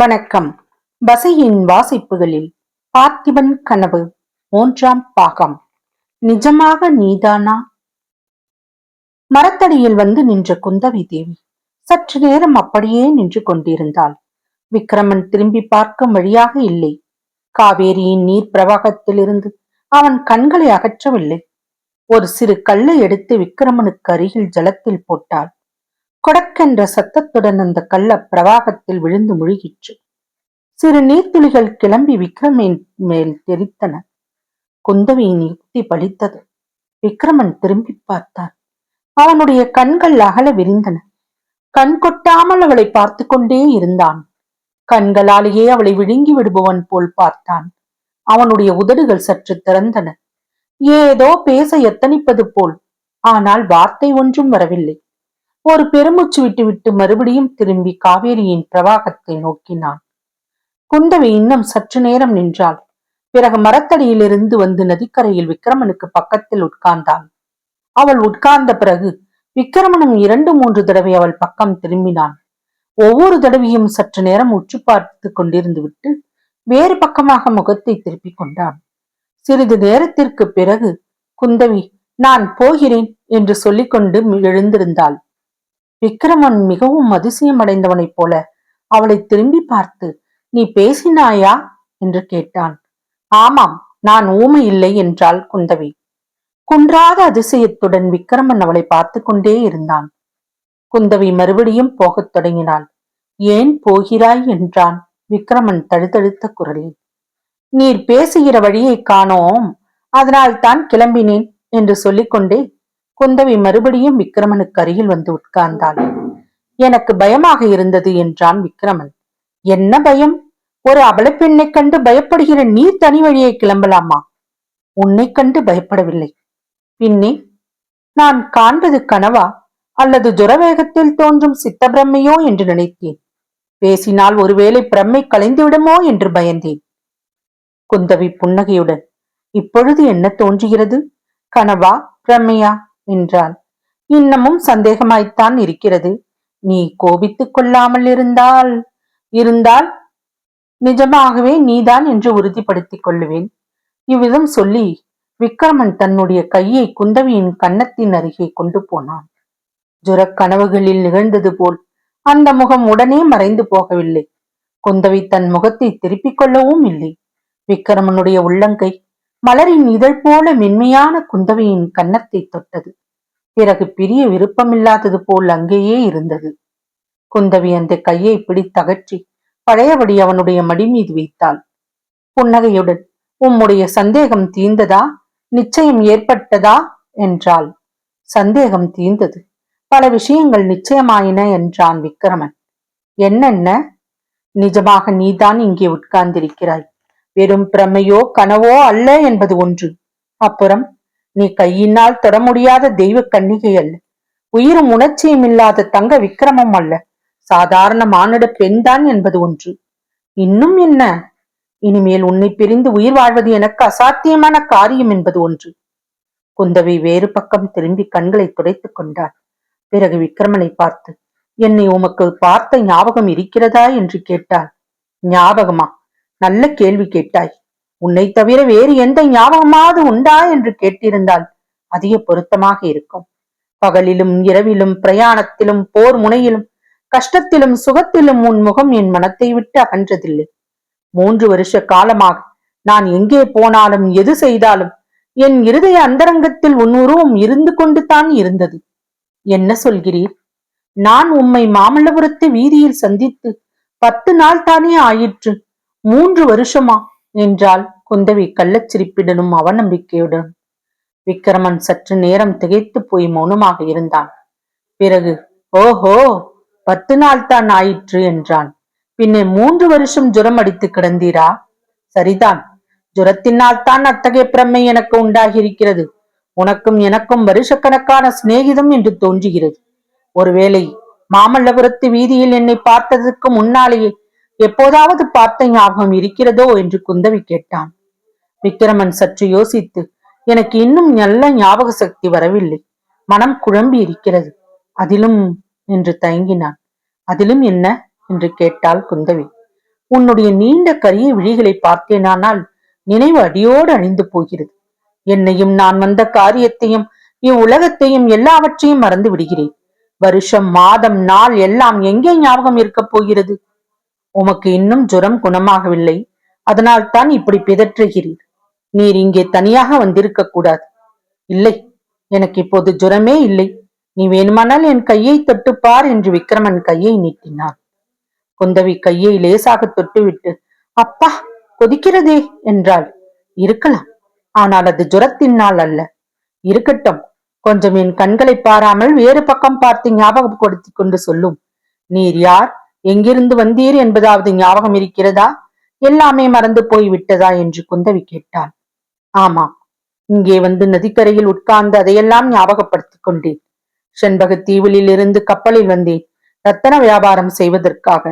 வணக்கம். வசையின் வாசிப்புகளில் பார்த்திபன் கனவு மூன்றாம் பாகம். நிஜமாக நீதானா? மரத்தடியில் வந்து நின்ற குந்தவி தேவி சற்று நேரம் அப்படியே நின்று கொண்டிருந்தாள். விக்ரமன் திரும்பி பார்க்கும் வழியாக இல்லை. காவேரியின் நீர் பிரவாகத்திலிருந்து அவன் கண்களை அகற்றவில்லை. ஒரு சிறு கல்லை எடுத்து விக்ரமனுக்கு அருகில் ஜலத்தில் போட்டாள். கொடக்கென்ற சத்தத்துடன் அந்த கள்ள பிரவாகத்தில் விழுந்து முழுகிற்று. சிறு நீர்த்துளிகள் கிளம்பி விக்ரமின் மேல் தெரித்தன. குந்தவியின் யுக்தி பலித்தது விக்ரமன் திரும்பி பார்த்தான். அவனுடைய கண்கள் அகல விரிந்தன. கண் கொட்டாமல் அவளை பார்த்து கொண்டே இருந்தான். கண்களாலேயே அவளை விழுங்கி விடுபவன் போல் பார்த்தான். அவனுடைய உதடுகள் சற்று திறந்தன. ஏதோ பேச எத்தனிப்பது போல். ஆனால் வார்த்தை ஒன்றும் வரவில்லை. ஒரு பெருமூச்சு விட்டுவிட்டு மறுபடியும் திரும்பி காவேரியின் பிரவாகத்தை நோக்கினான். குந்தவி இன்னும் சற்று நேரம் நின்றாள். பிறகு மரத்தடியிலிருந்து வந்து நதிக்கரையில் விக்ரமனுக்கு பக்கத்தில் உட்கார்ந்தாள். அவள் உட்கார்ந்த பிறகு விக்ரமனும் இரண்டு மூன்று தடவை அவள் பக்கம் திரும்பினான். ஒவ்வொரு தடவையும் சற்று நேரம் உற்று பார்த்து கொண்டிருந்து விட்டு வேறு பக்கமாக முகத்தை திருப்பிக் கொண்டான். சிறிது நேரத்திற்கு பிறகு குந்தவி நான் போகிறேன் என்று சொல்லிக்கொண்டு எழுந்திருந்தாள். விக்ரமன் மிகவும் அதிசயமடைந்தவனைப் போல அவளை திரும்பி பார்த்து நீ பேசினாயா? என்று கேட்டான். ஆமாம் நான் ஊமை இல்லை என்றாள் குந்தவி. குன்றாத அதிசயத்துடன் விக்ரமன் அவளை பார்த்து கொண்டே இருந்தான். குந்தவி மறுபடியும் போகத் தொடங்கினாள். ஏன் போகிறாய்? என்றான் விக்ரமன் தழுதழுத்த குரலில். நீர் பேசுகிற வழியை காணோம். அதனால் தான் கிளம்பினேன் என்று சொல்லிக்கொண்டே குந்தவி மறுபடியும் விக்ரமனுக்கு அருகில் வந்து உட்கார்ந்தாள். எனக்கு பயமாக இருந்தது என்றான் விக்ரமன் என்ன பயம்? ஒரு அபலப்பெண்ணை கண்டு பயப்படுகிற நீ தனி வழியை கிளம்பலாமா? உன்னை கண்டு பயப்படவில்லை. பின்னே நான் காண்பது கனவா? அல்லது ஜுரவேகத்தில் தோன்றும் சித்த பிரம்மையோ என்று நினைத்தேன். பேசினால் ஒருவேளை பிரம்மை கலைந்து விடுமோ என்று பயந்தேன். குந்தவி புன்னகையுடன் இப்பொழுது என்ன தோன்றுகிறது? கனவா? பிரம்மையா? என்றான் இன்னமும் சந்தேகமாய்த்தான் இருக்கிறது. நீ கோபித்துக் கொள்ளாமல் இருந்தால் இருந்தால் நிஜமாகவே நீதான் என்று உறுதிப்படுத்திக் கொள்ளுவேன். இவ்விதம் சொல்லி விக்ரமன் தன்னுடைய கையை குந்தவியின் கன்னத்தின் அருகே கொண்டு போனான். ஜுரக் கனவுகளில் நிகழ்ந்தது போல் அந்த முகம் உடனே மறைந்து போகவில்லை. குந்தவி தன் முகத்தை திருப்பிக் கொள்ளவும் இல்லை. விக்ரமனுடைய உள்ளங்கை மலரின் இதழ் போல மென்மையான குந்தவையின் கன்னத்தை தொட்டது. பிறகு பிரிய விருப்பமில்லாதது போல் அங்கேயே இருந்தது. குந்தவி அந்த கையை பிடித்தகற்றி பழையபடி அவனுடைய மடி மீது வைத்தாள். புன்னகையுடன் உம்முடைய சந்தேகம் தீர்ந்ததா? நிச்சயம் ஏற்பட்டதா? என்றாள். சந்தேகம் தீர்ந்தது. பல விஷயங்கள் நிச்சயமாயின என்றான் விக்கிரமன். என்னென்ன? நிஜமாக நீதான் இங்கே உட்கார்ந்திருக்கிறாய். வெறும் பிரமையோ கனவோ அல்ல என்பது ஒன்று. அப்புறம் நீ கையினால் தொட முடியாத தெய்வ கன்னிகை அல்ல. உயிரும் உணர்ச்சியும் இல்லாத தங்க விக்கிரமம் அல்ல. சாதாரண மானிட பெண்தான் என்பது ஒன்று. இன்னும் என்ன? இனிமேல் உன்னை பிரிந்து உயிர் வாழ்வது எனக்கு அசாத்தியமான காரியம் என்பது ஒன்று. குந்தவை வேறு பக்கம் திரும்பி கண்களை துடைத்துக் கொண்டார் பிறகு விக்ரமனை பார்த்து என்னை உமக்கு பார்த்த ஞாபகம் இருக்கிறதா? என்று கேட்டாள். ஞாபகமா? நல்ல கேள்வி கேட்டாய். உன்னை தவிர வேறு எந்த ஞாபகமாவது உண்டா என்று கேட்டிருந்தால் அதிக பொருத்தமாக இருக்கும். பகலிலும் இரவிலும் பிரயாணத்திலும் போர் முனையிலும் கஷ்டத்திலும் சுகத்திலும் உன் முகம் என் மனத்தை விட்டு அகன்றதில்லை. மூன்று வருஷ காலமாக நான் எங்கே போனாலும் எது செய்தாலும் என் இருதய அந்தரங்கத்தில் உன் உருவம் இருந்து கொண்டு தான் இருந்தது. என்ன சொல்கிறீர்? நான் உம்மை மாமல்லபுரத்து வீதியில் சந்தித்து பத்து நாள் தானே ஆயிற்று. மூன்று வருஷமா? என்றால் குந்தவி கள்ளச்சிரிப்பிடனும் அவநம்பிக்கையுடன். விக்கிரமன் சற்று நேரம் திகைத்து போய் மௌனமாக இருந்தான். பிறகு ஓஹோ பத்து நாள் தான் ஆயிற்று என்றான். பின்னே மூன்று வருஷம் ஜுரம் அடித்து கிடந்தீரா? சரிதான். ஜுரத்தினால் தான் அத்தகைய பிரம்மை எனக்கு உண்டாகியிருக்கிறது. உனக்கும் எனக்கும் வருஷக்கணக்கான சிநேகிதம் என்று தோன்றுகிறது. ஒருவேளை மாமல்லபுரத்து வீதியில் என்னை பார்த்ததற்கு முன்னாலேயே எப்போதாவது பார்த்த ஞாபகம் இருக்கிறதோ என்று குந்தவி கேட்டான். விக்கிரமன் சற்று யோசித்து எனக்கு இன்னும் நல்ல ஞாபக சக்தி வரவில்லை. மனம் குழம்பி இருக்கிறது. அதிலும் என்று தயங்கினான். அதிலும் என்ன? என்று கேட்டாள் குந்தவி. உன்னுடைய நீண்ட கரிய விழிகளை பார்த்தேனானால் நினைவு அடியோடு அழிந்து போகிறது. என்னையும் நான் வந்த காரியத்தையும் இவ்வுலகத்தையும் எல்லாவற்றையும் மறந்து விடுகிறேன். வருஷம் மாதம் நாள் எல்லாம் எங்கே ஞாபகம் இருக்கப் போகிறது? உமக்கு இன்னும் ஜுரம் குணமாகவில்லை. அதனால் தான் இப்படி பிதற்றுகிறீர். நீர் இங்கே தனியாக வந்திருக்க கூடாது. இல்லை எனக்கு இப்போது ஜுரமே இல்லை. நீ வேணுமானால் என் கையை தொட்டுப்பார் என்று விக்ரமன் கையை நீட்டினான். குந்தவி கையை லேசாக தொட்டுவிட்டு அப்பா கொதிக்கிறதே என்றாள். இருக்கலாம் ஆனால் அது ஜுரத்தினால் அல்ல. இருக்கட்டும் கொஞ்சம் என் கண்களை பாராமல் வேறு பக்கம் பார்த்து ஞாபகப்படுத்திக் கொண்டு சொல்லும். நீர் யார்? எங்கிருந்து வந்தீர் என்பதாவது ஞாபகம் இருக்கிறதா? எல்லாமே மறந்து போய் விட்டதா? என்று குந்தவி கேட்டாள். ஆமாம் இங்கே வந்து நதிக்கரையில் உட்கார்ந்து அதையெல்லாம் ஞாபகப்படுத்திக் கொண்டேன் செண்பக தீவிலில் இருந்து கப்பலில் வந்தேன் ரத்தன வியாபாரம் செய்வதற்காக.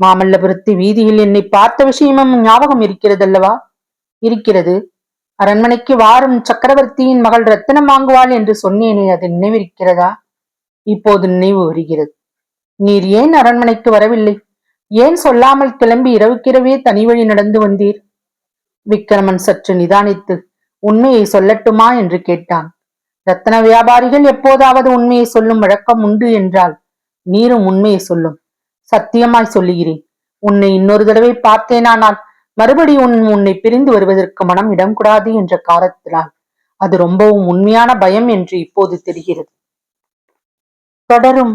மாமல்லபுரத்து வீதியில் என்னை பார்த்த விஷயமும் ஞாபகம் இருக்கிறதல்லவா? இருக்கிறது. அரண்மனைக்கு வாரும் சக்கரவர்த்தியின் மகள் ரத்தனம் வாங்குவாள் என்று சொன்னேனே அது நினைவிருக்கிறதா? இப்போது நினைவு வருகிறது. நீர் ஏன் அரண்மனைக்கு வரவில்லை? ஏன் சொல்லாமல் கிளம்பி இரவுக்கிரவே தனி வழி நடந்து வந்தீர்? விக்கிரமன் சற்று நிதானித்து உண்மையை சொல்லட்டுமா? என்று கேட்டான். ரத்தன வியாபாரிகள் எப்போதாவது உண்மையை சொல்லும் வழக்கம் உண்டு என்றால் நீரும் உண்மையை சொல்லும். சத்தியமாய் சொல்லுகிறேன். உன்னை இன்னொரு தடவை பார்த்தேனானால் மறுபடி உன் உன்னை பிரிந்து வருவதற்கு மனம் இடம் கூடாது என்ற காரணத்தினால் அது ரொம்பவும் உண்மையான பயம் என்று இப்போது தெரிகிறது. தொடரும்.